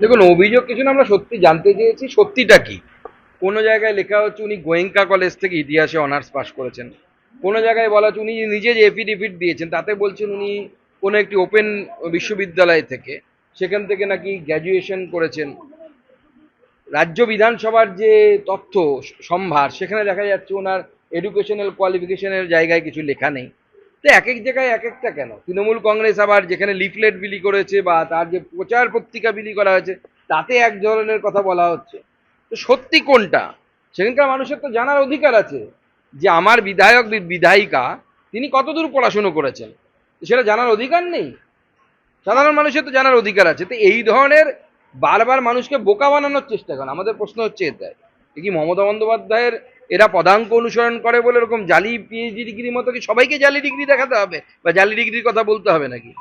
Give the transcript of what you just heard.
দেখুন, অভিযোগ কিছু না, আমরা সত্যি জানতে চেয়েছি। সত্যিটা কি? কোনো জায়গায় লেখা হচ্ছে উনি গোয়েঙ্কা কলেজ থেকে ইতিহাসে অনার্স পাশ করেছেন। কোনো জায়গায় বলা হচ্ছে উনি নিজে যে এফিডেভিট দিয়েছেন, তাতে বলছেন উনি কোনো একটি ওপেন বিশ্ববিদ্যালয় থেকে, সেখান থেকে নাকি গ্র্যাজুয়েশন করেছেন। রাজ্য বিধানসভার যে তথ্য, সম্ভার, সেখানে দেখা যাচ্ছে ওনার এডুকেশনাল কোয়ালিফিকেশনের জায়গায় কিছু লেখা নেই। তো এক এক জায়গায় এক একটা কেন? তৃণমূল কংগ্রেস আবার যেখানে লিফলেট বিলি করেছে বা তার যে প্রচার পত্রিকা বিলি করা হয়েছে, তাতে এক ধরনের কথা বলা হচ্ছে। তো সত্যি কোনটা? সেখানকার মানুষের তো জানার অধিকার আছে যে আমার বিধায়ক বিধায়িকা, তিনি কতদূর পড়াশুনো করেছেন? সেটা জানার অধিকার নেই। সাধারণ মানুষের তো জানার অধিকার আছে। তো এই ধরনের বারবার মানুষকে বোকা বানানোর চেষ্টা করেন। আমাদের প্রশ্ন হচ্ছে এটাই। কি মমতা বন্দ্যোপাধ্যায়ের এরা পদাঙ্ক অনুসরণ করে বলে এরকম জালি পিএইচডি ডিগ্রির মতো কি সবাইকে জালি ডিগ্রি দেখাতে হবে? বা জালি ডিগ্রির কথা বলতে হবে নাকি?